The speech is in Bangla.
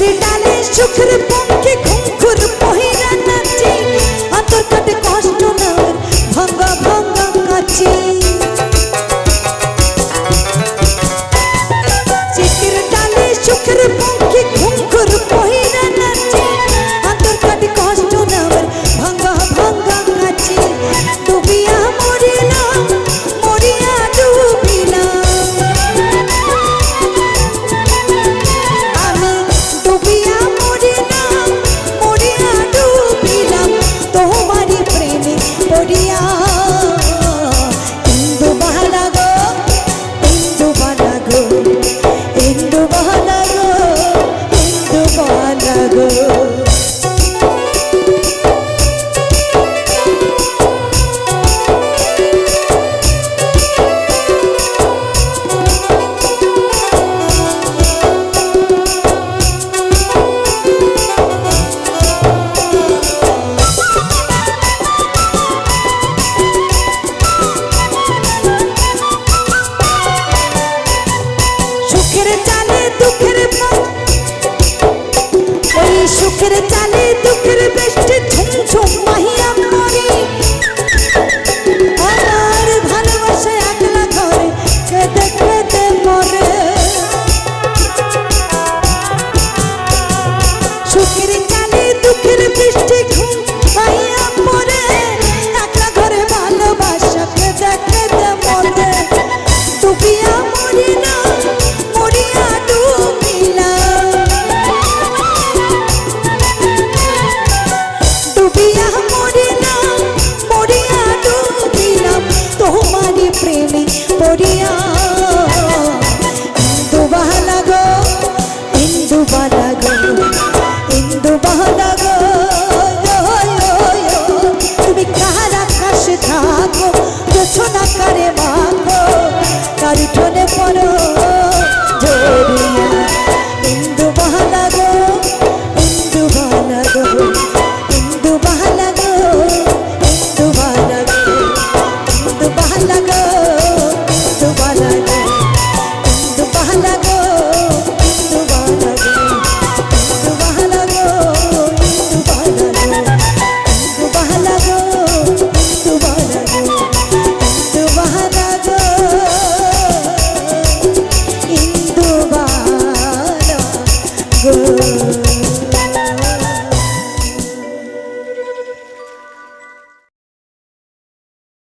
डाले शुक्र पंख घूम চোখের চালে, দুঃখের বেষ্টে ঝুমঝুম মাহিয়া মরে। আমার ভালোবাসায় আগলা ঘরে খেতে খেতে মরে। সুখের চালে, দুঃখের বৃষ্টি ঘুম মাহিয়া মরে। একলা ঘরে ভালোবাসা খেতে খেতে মরে। তুমি